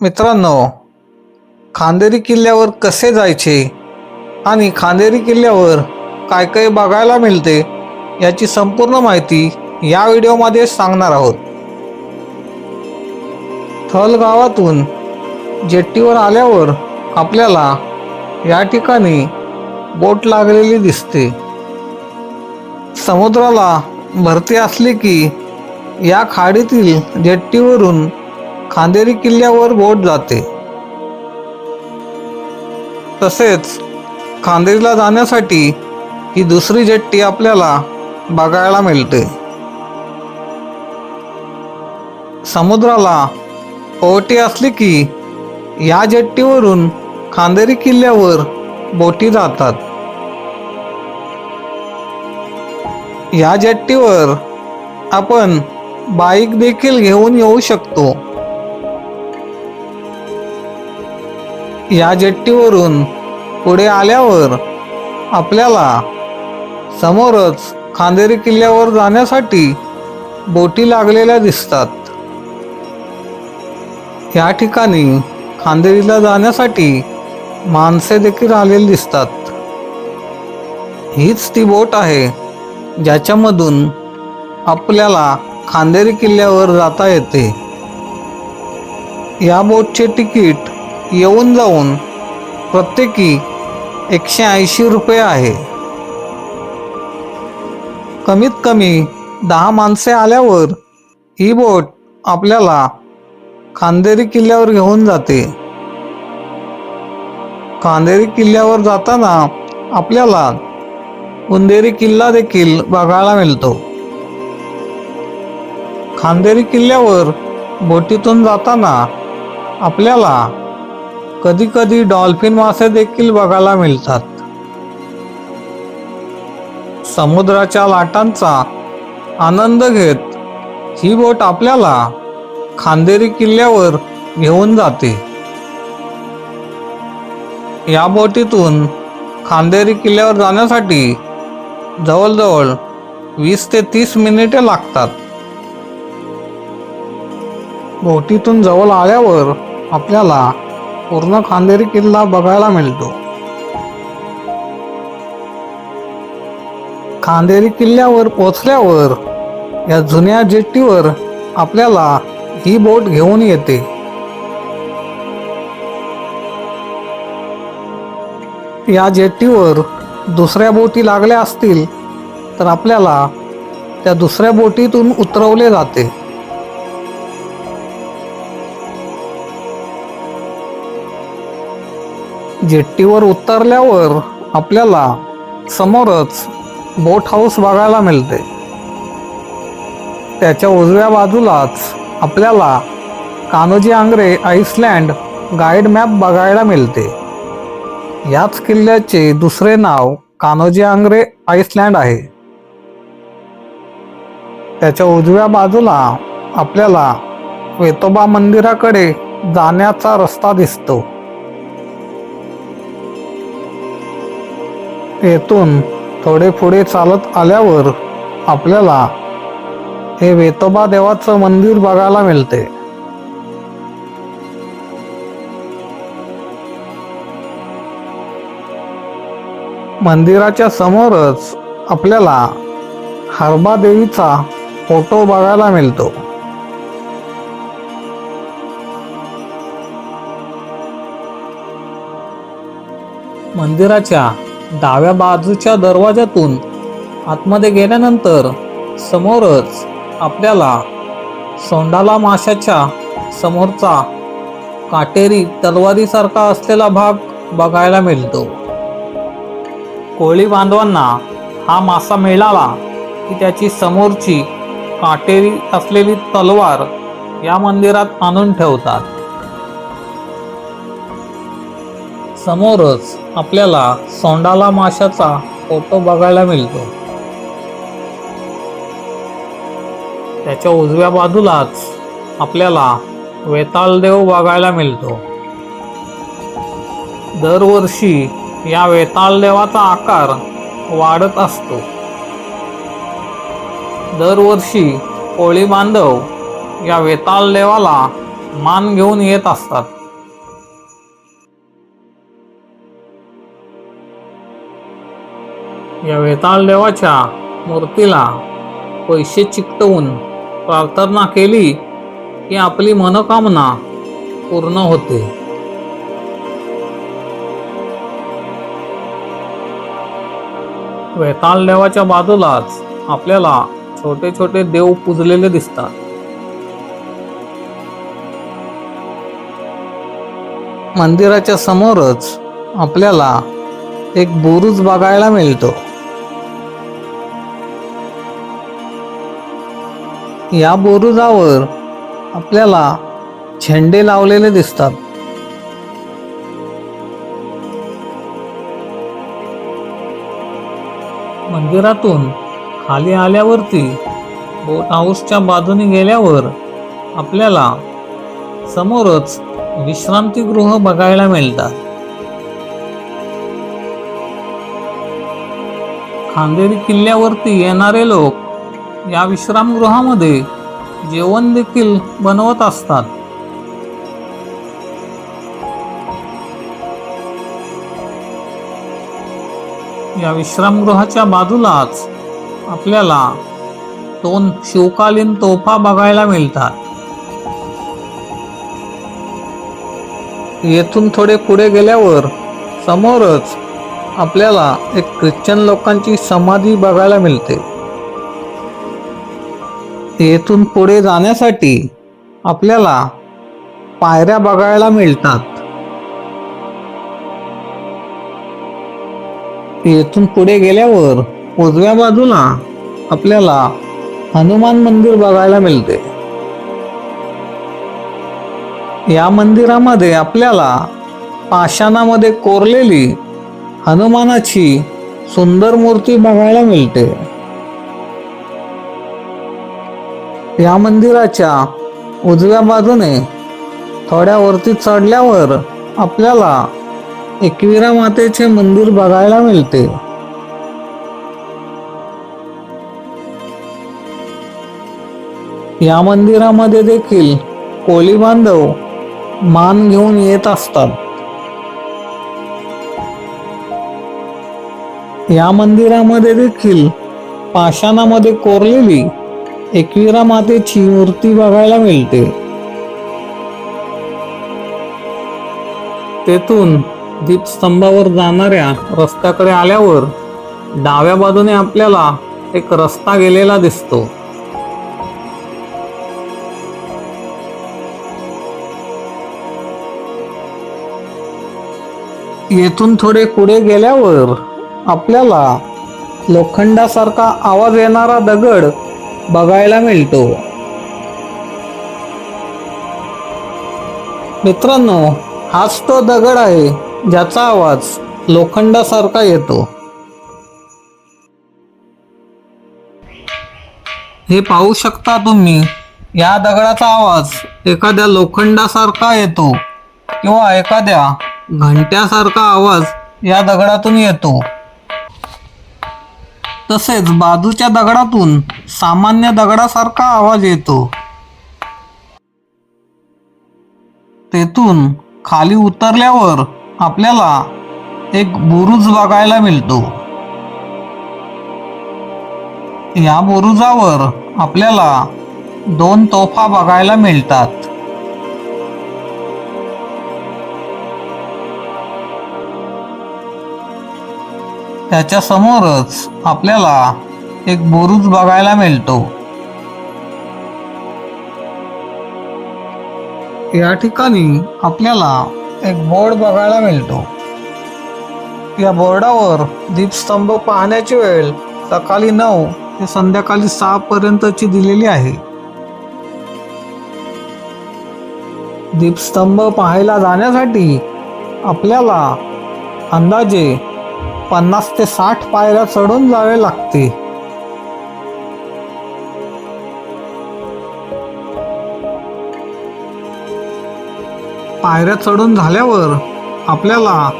मित्रांनो खांदेरी किल्ल्यावर कसे जायचे आणि खांदेरी किल्ल्यावर काय काय बघायला मिळते याची संपूर्ण माहिती या व्हिडिओमध्ये सांगणार आहोत. थल गावातून जेट्टीवर आल्यावर आपल्याला या ठिकाणी बोट लागलेली दिसते. समुद्राला भरती असली की या खाडीतील जेट्टीवरून खांदेरी किल्ल्यावर बोट जाते. तसेच खांदेरीला जाण्यासाठी ही दुसरी जेट्टी आपल्याला बघायला मिळते. समुद्राला ओवटी असली की या जेट्टीवरून खांदेरी किल्ल्यावर बोटी जातात. या जेट्टीवर आपण बाईक देखील घेऊन येऊ शकतो. या जेट्टीवरून पुढे आल्यावर आपल्याला समोरच खांदेरी किल्ल्यावर जाण्यासाठी बोटी लागलेल्या दिसतात. या ठिकाणी खांदेरीला जाण्यासाठी माणसे देखील आलेली दिसतात. हीच ती बोट आहे ज्याच्यामधून आपल्याला खांदेरी किल्ल्यावर जाता येते. या बोटचे तिकीट येऊन जाऊन प्रत्येकी एकशे ऐंशी रुपये आहे. कमीत कमी दहा माणसे आल्यावर ही बोट आपल्याला खांदेरी किल्ल्यावर घेऊन जाते. खांदेरी किल्ल्यावर जाताना आपल्याला उंदेरी किल्ला देखील बघायला मिळतो. खांदेरी किल्ल्यावर बोटीतून जाताना आपल्याला कधी कधी डॉल्फिन मासे देखील बघायला मिळतात. समुद्राच्या लाटांचा आनंद घेत ही बोट आपल्याला खांदेरी किल्ल्यावर घेऊन जाते. या बोटीतून खांदेरी किल्ल्यावर जाण्यासाठी जवळजवळ वीस ते तीस मिनिटे लागतात. बोटीतून जवळ आल्यावर आपल्याला पूर्ण खांदेरी किल्ला बघायला मिळतो. खांदेरी किल्ल्यावर पोचल्यावर या जुन्या जेट्टीवर आपल्याला ही बोट घेऊन येते. या जेट्टीवर दुसऱ्या बोटी लागल्या असतील तर आपल्याला त्या दुसऱ्या बोटीतून उतरवले जाते. जेट्टीवर उतरल्यावर आपल्याला समोरच बोट हाऊस बघायला मिळते. त्याच्या उजव्या बाजूलाच आपल्याला Kanhoji Angre island guide map बघायला मिळते. याच किल्ल्याचे दुसरे नाव कान्होजी आंग्रे आईसलँड आहे. त्याच्या उजव्या बाजूला आपल्याला वेतोबा मंदिराकडे जाण्याचा रस्ता दिसतो. येथून थोडे पुढे चालत आल्यावर आपल्याला हे वेतोबा देवाचं मंदिर बघायला मिळते. मंदिराच्या समोरच आपल्याला हरबा देवीचा फोटो बघायला मिळतो. मंदिराच्या डाव्या बाजूच्या दरवाजातून आतमध्ये गेल्यानंतर समोरच आपल्याला सोंडाला माशाच्या समोरचा काटेरी तलवारीसारखा असलेला भाग बघायला मिळतो. कोळी बांधवांना हा मासा मिळाला की त्याची समोरची काटेरी असलेली तलवार या मंदिरात आणून ठेवतात. समोरच आपल्याला सोंडाला माशाचा फोटो बघायला मिळतो. त्याच्या उजव्या बाजूलाच आपल्याला वेताळदेव बघायला मिळतो. दरवर्षी या वेताळदेवाचा आकार वाढत असतो. दरवर्षी कोळी बांधव या वेताळ देवाला मान घेऊन येत असतात. या वेताळ देवाच्या मूर्तीला पैसे चिकटवून प्रार्थना केली की आपली मनोकामना पूर्ण होते. वेताळ देवाच्या बाजूलाच आपल्याला छोटे छोटे देव पुजलेले दिसतात. मंदिराच्या समोरच आपल्याला एक बुरुज बघायला मिळतो. या बुरुजावर आपल्याला झेंडे लावलेले दिसतात. मंदिरातून खाली आल्यावरती बोट हाऊसच्या बाजूने गेल्यावर आपल्याला समोरच विश्रांतीगृह बघायला मिळतात. खांदेरी किल्ल्यावरती येणारे लोक या विश्रामगृहामध्ये जेवण देखील बनवत असतात. या विश्रामगृहाच्या बाजूलाच आपल्याला दोन शिवकालीन तोफा बघायला मिळतात. येथून थोडे पुढे गेल्यावर समोरच आपल्याला एक ख्रिश्चन लोकांची समाधी बघायला मिळते. येथून पुढे जाण्यासाठी आपल्याला पायऱ्या बघायला मिळतात. येथून पुढे गेल्यावर उजव्या बाजूला आपल्याला हनुमान मंदिर बघायला मिळते. या मंदिरामध्ये आपल्याला पाषाणामध्ये कोरलेली हनुमानाची सुंदर मूर्ती बघायला मिळते. या मंदिराच्या उजव्या बाजूने थोड्या वरती चढल्यावर आपल्याला एकविरा मातेचे मंदिर बघायला मिळते. या मंदिरामध्ये देखील कोळी बांधव मान घेऊन येत असतात. या मंदिरामध्ये देखील पाषाणामध्ये कोरलेली एकविरा मातेची मूर्ती बघायला मिळते. तेथून दीपस्तंभावर जाणाऱ्या रस्त्याकडे आल्यावर डाव्या बाजूने आपल्याला एक रस्ता गेलेला दिसतो. येथून थोडे पुढे गेल्यावर आपल्याला लोखंडासारखा आवाज येणारा दगड बघायला मिळतो. मित्रांनो हाच तो दगड आहे ज्याचा आवाज लोखंडासारखा येतो. हे पाहू शकता तुम्ही या दगडाचा आवाज एखाद्या लोखंडासारखा येतो किंवा एखाद्या घंट्यासारखा आवाज या दगडातून येतो. तसेच बाजूच्या दगडातून सामान्य दगडासारखा आवाज येतो. तेथून खाली उतरल्यावर आपल्याला एक बुरुज बघायला मिळतो. या बुरुजावर आपल्याला दोन तोफा बघायला मिळतात. त्याच्या समोरच आपल्याला एक बुरुज बघायला मिळतो. या ठिकाणी आपल्याला एक बोर्ड बघायला मिळतो. या बोर्डावर दीपस्तंभ पाहण्याची वेळ सकाळी नऊ ते संध्याकाळी सहा पर्यंतची दिलेली आहे. दीपस्तंभ पाहायला जाण्यासाठी आपल्याला अंदाजे पन्नास ते साठ पायऱ्या चढून जावे लागते. पायऱ्या चढून झाल्यावर आपल्याला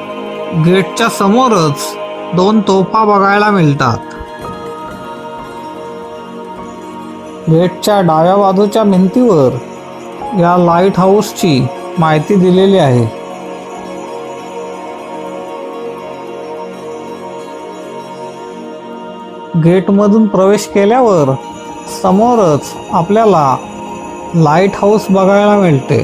गेटच्या समोरच दोन तोफा बघायला मिळतात. गेटच्या डाव्या बाजूच्या भिंतीवर या लाइट हाऊसची माहिती दिलेली आहे. गेटमधून प्रवेश केल्यावर समोरच आपल्याला लाइट हाऊस बघायला मिळते.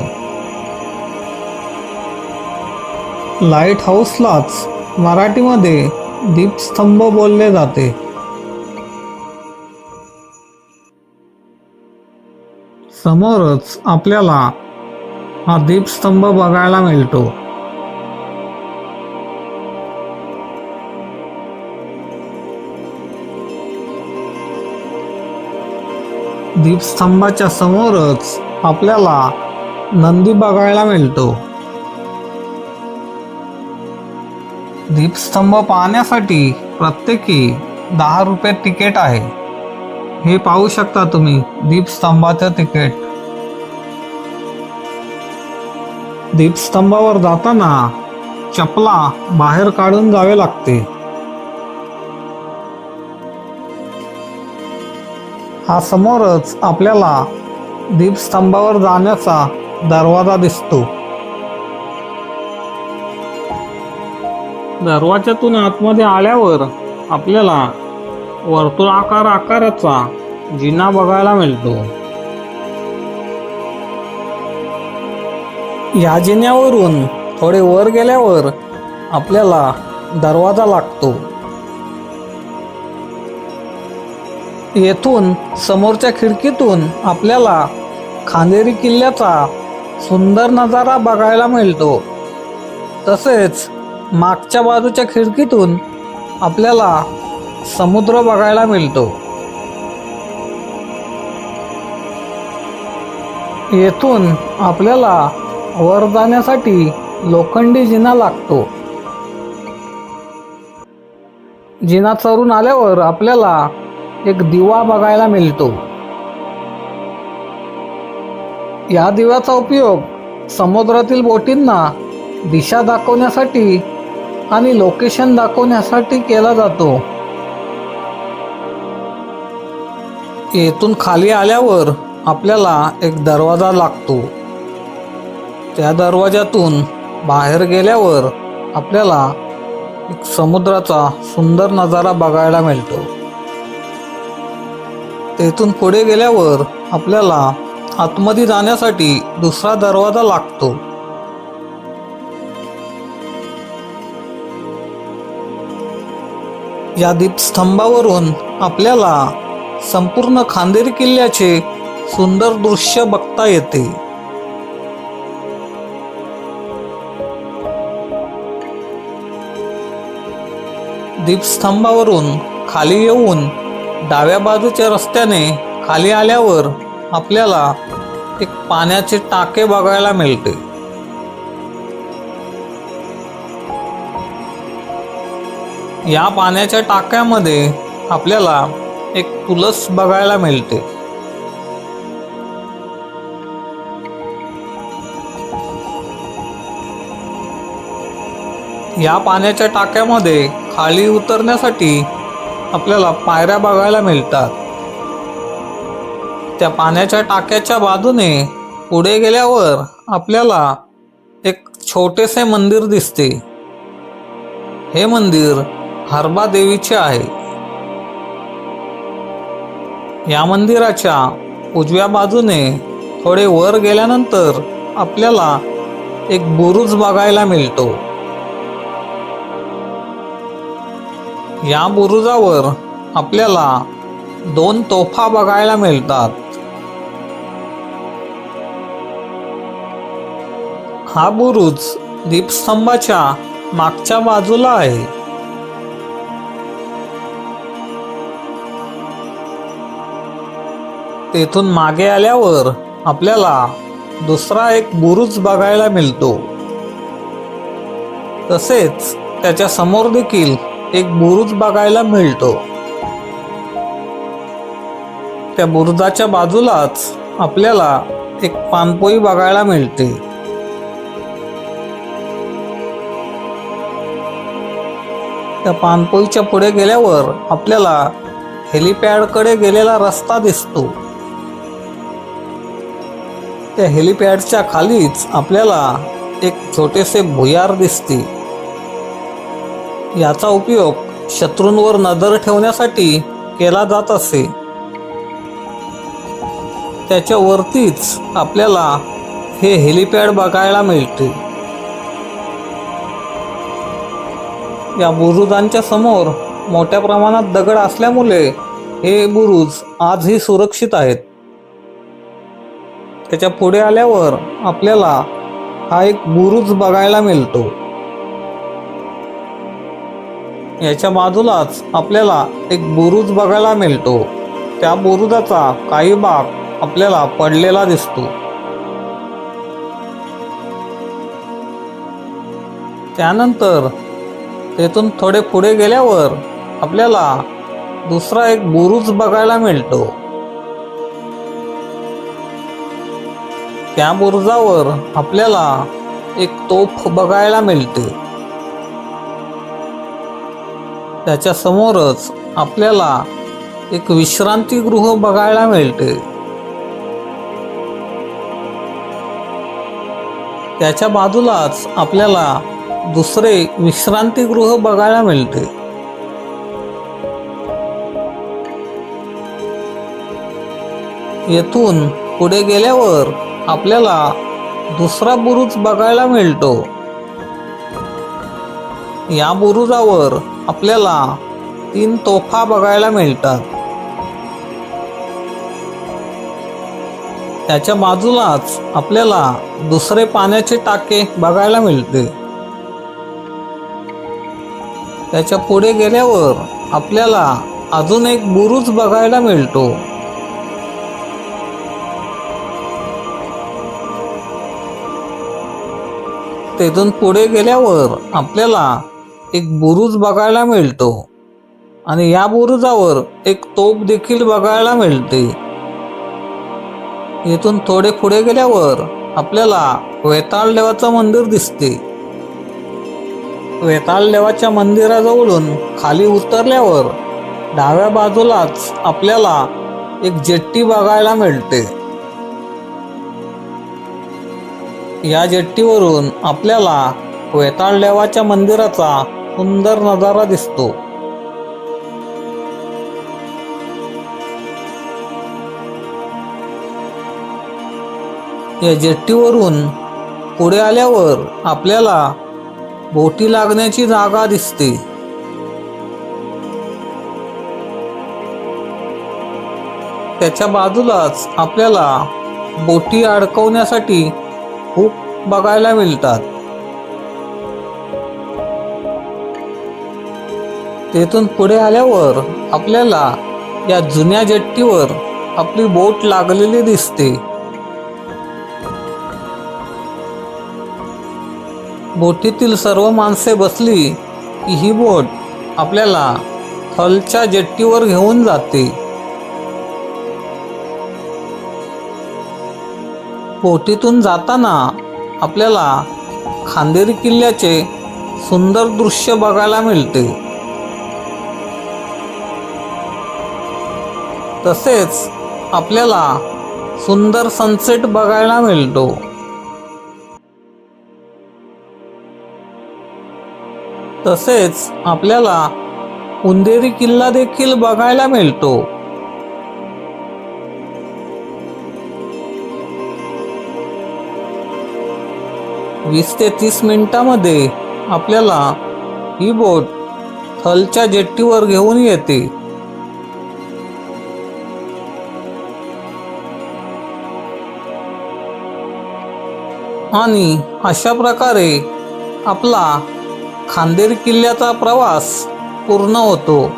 लाइट हाऊसलाच मराठीमध्ये दीपस्तंभ बोलले जाते. समोरच आपल्याला हा दीपस्तंभ बघायला मिळतो. दीपस्तंभाच्या समोरच आपल्याला नंदी बघायला मिळतो. दीपस्तंभ पाहण्यासाठी प्रत्येकी दहा रुपये तिकीट आहे. हे पाहू शकता तुम्ही दीपस्तंभाचं तिकीट. दीपस्तंभावर जाताना चपला बाहेर काढून जावे लागते. हा समोरच आपल्याला दीपस्तंभावर जाण्याचा दरवाजा दिसतो. दरवाजातून आतमध्ये आल्यावर आपल्याला वर्तुळाकार आकाराचा जिना बघायला मिळतो. या जिन्यावरून थोडे वर गेल्यावर आपल्याला दरवाजा लागतो. येथून समोरच्या खिडकीतून आपल्याला खांदेरी किल्ल्याचा सुंदर नजारा बघायला मिळतो. तसेच मागच्या बाजूच्या खिडकीतून आपल्याला समुद्र बघायला मिळतो. येथून आपल्याला वर जाण्यासाठी लोखंडी जिना लागतो. जिना चरून आल्यावर आपल्याला एक दिवा बघायला मिळतो. या दिव्याचा उपयोग समुद्रातील बोटींना दिशा दाखवण्यासाठी आणि लोकेशन दाखवण्यासाठी केला जातो. येथून खाली आल्यावर आपल्याला एक दरवाजा लागतो. त्या दरवाजातून बाहेर गेल्यावर आपल्याला एक समुद्राचा सुंदर नजारा बघायला मिळतो. तेथून पुढे गेल्यावर आपल्याला आतमध्ये जाण्यासाठी दुसरा दरवाजा लागतो. या दीपस्तंभावरून आपल्याला संपूर्ण खांदेरी किल्ल्याचे सुंदर दृश्य बघता येते. दीपस्तंभावरून खाली येऊन डाव्या बाजूच्या रस्त्याने खाली आल्यावर आपल्याला एक पाण्याचे टाके बघायला मिळते. या पाण्याच्या टाक्यामध्ये आपल्याला एक तुलस बघायला मिळते. या पाण्याच्या टाक्यामध्ये खाली उतरण्यासाठी आपल्याला पायऱ्या बघायला मिळतात. त्या पाण्याच्या टाक्याच्या बाजूने पुढे गेल्यावर आपल्याला एक छोटेसे मंदिर दिसते. हे मंदिर हरबा देवीचे आहे. या मंदिराच्या उजव्या बाजूने थोडे वर गेल्यानंतर आपल्याला एक बुरुज बघायला मिळतो. या बुरुजावर आपल्याला दोन तोफा बघायला मिळतात. हा बुरुज दीपस्तंभाच्या मागच्या बाजूला आहे. तेथून मागे आल्यावर आपल्याला दुसरा एक बुरुज बघायला मिळतो. तसेच त्याच्यासमोर देखील एक बुरुज बघायला मिळतो. त्या बुरुजाच्या बाजूलाच आपल्याला एक पानपोई बघायला मिळते. त्या पानपोईच्या पुढे गेल्यावर आपल्याला हेलिपॅडकडे गेलेला रस्ता दिसतो. त्या हेलिपॅडच्या खालीच आपल्याला एक छोटेसे भुयार दिसते. याचा उपयोग शत्रूंवर नजर ठेवण्यासाठी केला जात असे. त्याच्यावरतीच आपल्याला हे हेलिपॅड बघायला मिळते. या बुरुजांच्या समोर मोठ्या प्रमाणात दगड असल्यामुळे हे बुरुज आजही सुरक्षित आहेत. त्याच्या पुढे आल्यावर आपल्याला हा एक बुरुज बघायला मिळतो. याच्या बाजूलाच आपल्याला एक बुरुज बघायला मिळतो. त्या बुरुजाचा काही भाग आपल्याला पडलेला दिसतो. त्यानंतर तेथून थोडे पुढे गेल्यावर आपल्याला दुसरा एक बुरुज बघायला मिळतो. त्या बुरुजावर आपल्याला एक तोफ बघायला मिळते. त्याच्यासमोरच आपल्याला एक विश्रांतीगृह बघायला मिळते. त्याच्या बाजूलाच आपल्याला दुसरे विश्रांतीगृह बघायला मिळते. येथून पुढे गेल्यावर आपल्याला दुसरा बुरुज बघायला मिळतो. या बुरुजावर आपल्याला तीन तोफा बघायला मिळतात. त्याच्या बाजूलाच आपल्याला दुसरे पाण्याचे टाके बघायला मिळते. त्याच्या पुढे गेल्यावर आपल्याला अजून एक बुरुज बघायला मिळतो. तेथून पुढे गेल्यावर आपल्याला एक बुरुज बघायला मिळतो. आणि या बुरुजावर एक तोप देखील बघायला मिळते. येथून थोडे पुढे गेल्यावर आपल्याला वेताळ देवाचं मंदिर दिसते. वेताळ देवाच्या मंदिराजवळून खाली उतरल्यावर डाव्या बाजूलाच आपल्याला एक जेट्टी बघायला मिळते. या जेट्टीवरून आपल्याला वेताळ देवाच्या मंदिराचा सुंदर नजारा दिसतो. या जेट्टीवरून पुढे आल्यावर आपल्याला बोटी लागण्याची जागा दिसते. त्याच्या बाजूलाच आपल्याला बोटी अडकवण्यासाठी हुक बघायला मिळतात. तेथून पुढे आल्यावर आपल्याला या जुन्या जेट्टीवर आपली बोट लागलेली दिसते. बोटीतील सर्व माणसे बसली की ही बोट आपल्याला थलच्या जेट्टीवर घेऊन जाते. बोटीतून जाताना आपल्याला खांदेरी किल्ल्याचे सुंदर दृश्य बघायला मिळते. तसेच आपल्याला सुंदर सनसेट बघायला मिळतो. तसेच आपल्याला उंदेरी किल्ला देखील बघायला मिळतो. वीस ते तीस मिनिटामध्ये आपल्याला ही बोट थलच्या जेट्टीवर घेऊन येते. आणि अशा प्रकारे आपला खांदेर किल्ल्याचा प्रवास पूर्ण होतो.